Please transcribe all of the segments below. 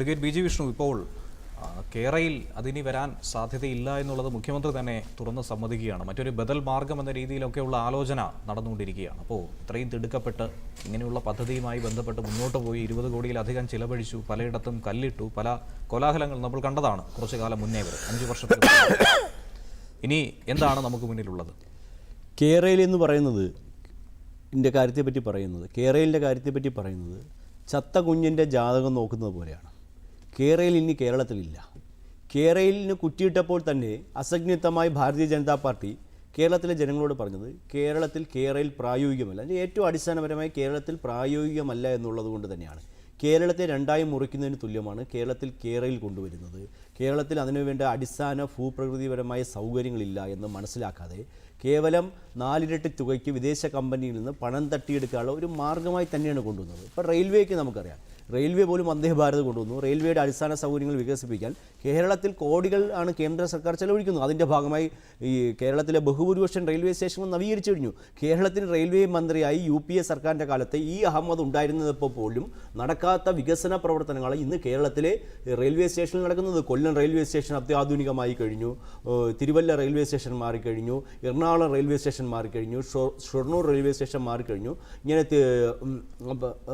Advocate B G Vishnu ഇപ്പോൾ കേരയിൽ അതിനി വരാൻ സാധ്യതയില്ല എന്നുള്ളത് മുഖ്യമന്ത്രി തന്നെ തുറന്ന് സമ്മതിക്കുകയാണ്. മറ്റൊരു ബദൽ മാർഗം എന്ന രീതിയിലൊക്കെയുള്ള ആലോചന നടന്നുകൊണ്ടിരിക്കുകയാണ്. അപ്പോൾ ഇത്രയും തിടുക്കപ്പെട്ട് ഇങ്ങനെയുള്ള പദ്ധതിയുമായി ബന്ധപ്പെട്ട് മുന്നോട്ട് പോയി ഇരുപത് കോടിയിലധികം ചിലവഴിച്ചു പലയിടത്തും കല്ലിട്ടു പല കോലാഹലങ്ങൾ നമ്മൾ കണ്ടതാണ് കുറച്ചു കാലം മുന്നേ വരെ. അഞ്ച് വർഷത്തിൽ ഇനി എന്താണ് നമുക്ക് മുന്നിലുള്ളത്? കേരയിൽ എന്ന് പറയുന്നത് ഇതിന്റെ കാര്യത്തെപ്പറ്റി പറയുന്നത് കേരളിന്റെ കാര്യത്തെപ്പറ്റി പറയുന്നത് ചത്ത കുഞ്ഞിന്റെ ജാതകം നോക്കുന്നത് പോലെയാണ്. കേരയിൽ ഇനി കേരളത്തിലില്ല. കേരളിന് കുറ്റിയിട്ടപ്പോൾ തന്നെ അസജ്ഞിത്തമായി ഭാരതീയ ജനതാ പാർട്ടി കേരളത്തിലെ ജനങ്ങളോട് പറഞ്ഞത് കേരളത്തിൽ കേരയിൽ പ്രായോഗികമല്ല. ഏറ്റവും അടിസ്ഥാനപരമായി കേരളത്തിൽ പ്രായോഗികമല്ല എന്നുള്ളത് കൊണ്ട് തന്നെയാണ്. കേരളത്തെ രണ്ടായി മുറിക്കുന്നതിന് തുല്യമാണ് കേരളത്തിൽ കേരയിൽ കൊണ്ടുവരുന്നത്. കേരളത്തിൽ അതിനുവേണ്ട അടിസ്ഥാന ഭൂപ്രകൃതിപരമായ സൗകര്യങ്ങളില്ല എന്ന് മനസ്സിലാക്കാതെ കേവലം നാലിരട്ടി തുകയ്ക്ക് വിദേശ കമ്പനിയിൽ നിന്ന് പണം തട്ടിയെടുക്കാനുള്ള ഒരു മാർഗമായി തന്നെയാണ് കൊണ്ടുവന്നത്. ഇപ്പോൾ റെയിൽവേക്ക് നമുക്കറിയാം. റെയിൽവേ പോലും വന്ദേ ഭാരത് കൊണ്ടുവന്നു. റെയിൽവേയുടെ അടിസ്ഥാന സൗകര്യങ്ങൾ വികസിപ്പിക്കാൻ കേരളത്തിൽ കോടികൾ ആണ് കേന്ദ്ര സർക്കാർ ചെലവഴിക്കുന്നത്. അതിന്റെ ഭാഗമായി ഈ കേരളത്തിലെ ബഹുഭൂരിപക്ഷം റെയിൽവേ സ്റ്റേഷനുകൾ നവീകരിച്ചു കഴിഞ്ഞു. കേരളത്തിന് റെയിൽവേ മന്ത്രിയായി യു പി എ സർക്കാരിന്റെ കാലത്ത് ഈ അഹമ്മദ് ഉണ്ടായിരുന്നപ്പോൾ പോലും നടക്കാത്ത വികസന പ്രവർത്തനങ്ങൾ ഇന്ന് കേരളത്തിലെ റെയിൽവേ സ്റ്റേഷനിൽ നടക്കുന്നത്. കൊല്ലം റെയിൽവേ സ്റ്റേഷൻ അത്യാധുനികമായി കഴിഞ്ഞു. തിരുവല്ല റെയിൽവേ സ്റ്റേഷൻ മാറിക്കഴിഞ്ഞു എറണാകുളം റെയിൽവേ സ്റ്റേഷൻ മാറിക്കഴിഞ്ഞു ഷൊർണൂർ റെയിൽവേ സ്റ്റേഷൻ മാറിക്കഴിഞ്ഞു ഇങ്ങനെ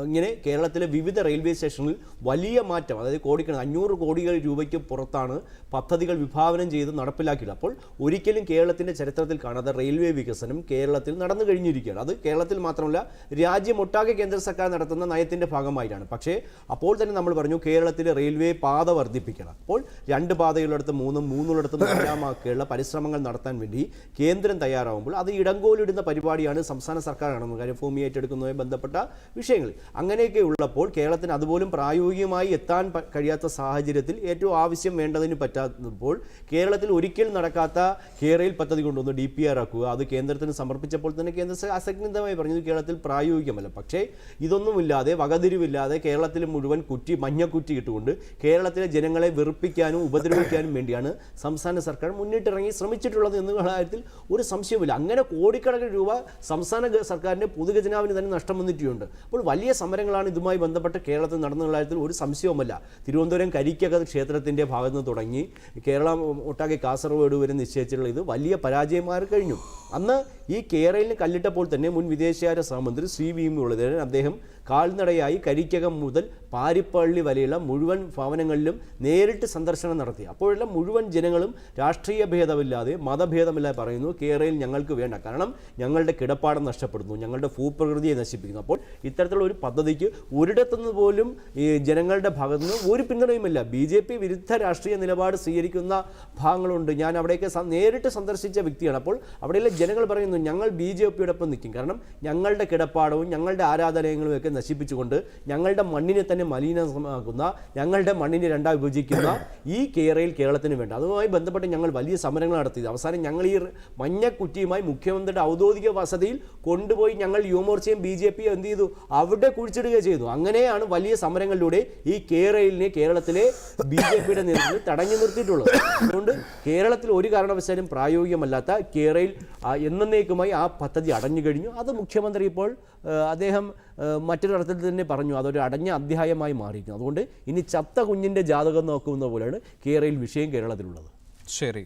ഇങ്ങനെ കേരളത്തിലെ വിവിധ റെയിൽവേ സ്റ്റേഷനിൽ വലിയ മാറ്റം അതായത് കോടിക്കണ അഞ്ഞൂറ് കോടികൾ രൂപയ്ക്ക് പുറത്താണ് പദ്ധതികൾ വിഭാവനം ചെയ്ത് നടപ്പിലാക്കിയത്. അപ്പോൾ ഒരിക്കലും കേരളത്തിന്റെ ചരിത്രത്തിൽ കാണാത്ത റെയിൽവേ വികസനം കേരളത്തിൽ നടന്നു കഴിഞ്ഞിരിക്കുകയാണ്. അത് കേരളത്തിൽ മാത്രമല്ല രാജ്യമൊട്ടാകെ കേന്ദ്ര സർക്കാർ നടത്തുന്ന നയത്തിന്റെ ഭാഗമായിട്ടാണ്. പക്ഷേ അപ്പോൾ തന്നെ നമ്മൾ പറഞ്ഞു കേരളത്തിലെ റെയിൽവേ പാത വർദ്ധിപ്പിക്കണം. അപ്പോൾ രണ്ട് പാതയുള്ളിടത്ത് മൂന്നും മൂന്നുള്ളിടത്ത് നാലാമാക്കിയുള്ള പരിശ്രമങ്ങൾ നടത്താൻ വേണ്ടി കേന്ദ്രം തയ്യാറാവുമ്പോൾ അത് ഇടങ്കോലിടുന്ന പരിപാടിയാണ് സംസ്ഥാന സർക്കാർ നടന്നത് കാര്യം ഭൂമി ഏറ്റെടുക്കുന്നതുമായി ബന്ധപ്പെട്ട വിഷയങ്ങൾ. അങ്ങനെയൊക്കെ ഉള്ളപ്പോൾ കേരളത്തിന് അതുപോലും പ്രായോഗികമായി എത്താൻ കഴിയാത്ത സാഹചര്യത്തിൽ ഏറ്റവും ആവശ്യം വേണ്ടതിന് പറ്റാത്തപ്പോൾ കേരളത്തിൽ ഒരിക്കൽ നടക്കാത്ത കേരയിൽ പദ്ധതി കൊണ്ടുവന്ന് ഡി പി ആർ ആക്കുക. അത് കേന്ദ്രത്തിന് സമർപ്പിച്ചപ്പോൾ തന്നെ കേന്ദ്ര അസഗ്നിതമായി പറഞ്ഞു കേരളത്തിൽ പ്രായോഗികമല്ല. പക്ഷേ ഇതൊന്നുമില്ലാതെ വകതിരിവില്ലാതെ കേരളത്തിൽ മുഴുവൻ കുറ്റി മഞ്ഞക്കുറ്റി ഇട്ടുകൊണ്ട് കേരളത്തിലെ ജനങ്ങളെ വെറുപ്പിക്കാനും ഉപദ്രവിക്കാനും വേണ്ടിയാണ് സംസ്ഥാന സർക്കാർ മുന്നിട്ടിറങ്ങി ശ്രമിച്ചിട്ടുള്ളത് എന്ന കാര്യത്തിൽ ഒരു സംശയമില്ല അങ്ങനെ കോടിക്കണക്കിന് രൂപ സംസ്ഥാന സർക്കാരിന്റെ പൊതുഖജനാവിന് തന്നെ നഷ്ടം വന്നിട്ടുണ്ട്. അപ്പോൾ വലിയ സമരങ്ങളാണ് ഇതുമായി ബന്ധപ്പെട്ട് കേരളത്തിൽ നടന്നുള്ള കാര്യത്തിൽ ഒരു സംശയവുമല്ല. തിരുവനന്തപുരം കരിക്കക ക്ഷേത്രത്തിന്റെ ഭാഗത്ത് നിന്ന് തുടങ്ങി കേരളം ഒട്ടാകെ കാസർഗോഡ് വരെ നിശ്ചയിച്ചിട്ടുള്ള ഇത് വലിയ പരാജയമായി കഴിഞ്ഞു. അന്ന് ഈ കേരളിന് കല്ലിട്ടപ്പോൾ തന്നെ മുൻ വിദേശകാര്യ സഹമന്ത്രി ശ്രീ വി മുരളീധരൻ അദ്ദേഹം കാൽനടയായി കരിക്കകം മുതൽ പാരിപ്പള്ളി വരെയുള്ള മുഴുവൻ ഭവനങ്ങളിലും നേരിട്ട് സന്ദർശനം നടത്തി. അപ്പോഴെല്ലാം മുഴുവൻ ജനങ്ങളും രാഷ്ട്രീയ ഭേദമില്ലാതെ മതഭേദമില്ലാതെ പറയുന്നു കേരളയിൽ ഞങ്ങൾക്ക് വേണ്ട. കാരണം ഞങ്ങളുടെ കിടപ്പാടം നഷ്ടപ്പെടുന്നു ഞങ്ങളുടെ ഭൂപ്രകൃതിയെ നശിപ്പിക്കുന്നു. അപ്പോൾ ഇത്തരത്തിലുള്ള ഒരു പദ്ധതിക്ക് ഒരിടത്തുനിന്ന് പോലും ഈ ജനങ്ങളുടെ ഭാഗത്തു നിന്ന് ഒരു പിന്തുണയുമില്ല. ബി ജെ പി വിരുദ്ധ രാഷ്ട്രീയ നിലപാട് സ്വീകരിക്കുന്ന ഭാഗങ്ങളുണ്ട്. ഞാൻ അവിടേക്ക് നേരിട്ട് സന്ദർശിച്ച വ്യക്തിയാണ്. അപ്പോൾ അവിടെയുള്ള ജനങ്ങൾ പറയുന്നു ഞങ്ങൾ ബി ജെ പിയോടൊപ്പം നിൽക്കും. കാരണം ഞങ്ങളുടെ കിടപ്പാടവും ഞങ്ങളുടെ ആരാധനാലയങ്ങളും ഒക്കെ നശിപ്പിച്ചുകൊണ്ട് ഞങ്ങളുടെ മണ്ണിനെ മലിനമാക്കുന്ന ഞങ്ങളുടെ മണ്ണിനെ രണ്ടായി വിഭജിക്കുന്ന ഈ കേരയിൽ കേരളത്തിന് വേണ്ട. അതുമായി ബന്ധപ്പെട്ട് ഞങ്ങൾ വലിയ സമരങ്ങൾ നടത്തിയത് അവസാനം ഞങ്ങൾ ഈ മഞ്ഞക്കുറ്റിയുമായി മുഖ്യമന്ത്രിയുടെ ഔദ്യോഗിക വസതിയിൽ കൊണ്ടുപോയി ഞങ്ങൾ യുവമോർച്ചയും ബി ജെ പിയും എന്ത് ചെയ്തു? അവിടെ കുഴിച്ചിടുക ചെയ്തു. അങ്ങനെയാണ് വലിയ സമരങ്ങളിലൂടെ ഈ കേരളിനെ കേരളത്തിലെ ബി ജെ പിയുടെ നേതൃത്വത്തിൽ തടഞ്ഞു നിർത്തിയിട്ടുള്ളത്. അതുകൊണ്ട് കേരളത്തിൽ ഒരു കാരണവശാലും പ്രായോഗികമല്ലാത്ത കേരയിൽ എന്നേക്കുമായി ആ പദ്ധതി അടഞ്ഞു കഴിഞ്ഞു. അത് മുഖ്യമന്ത്രി ഇപ്പോൾ അദ്ദേഹം മറ്റൊരു തരത്തിൽ തന്നെ പറഞ്ഞു അതൊരു അടഞ്ഞ അധ്യായമായി മാറിയിരിക്കുന്നു. അതുകൊണ്ട് ഇനി ചത്ത കുഞ്ഞിന്റെ ജാതകം നോക്കുന്ന പോലെയാണ് കേരളയിൽ വിഷയം കേരളത്തിലുള്ളത്. ശരി.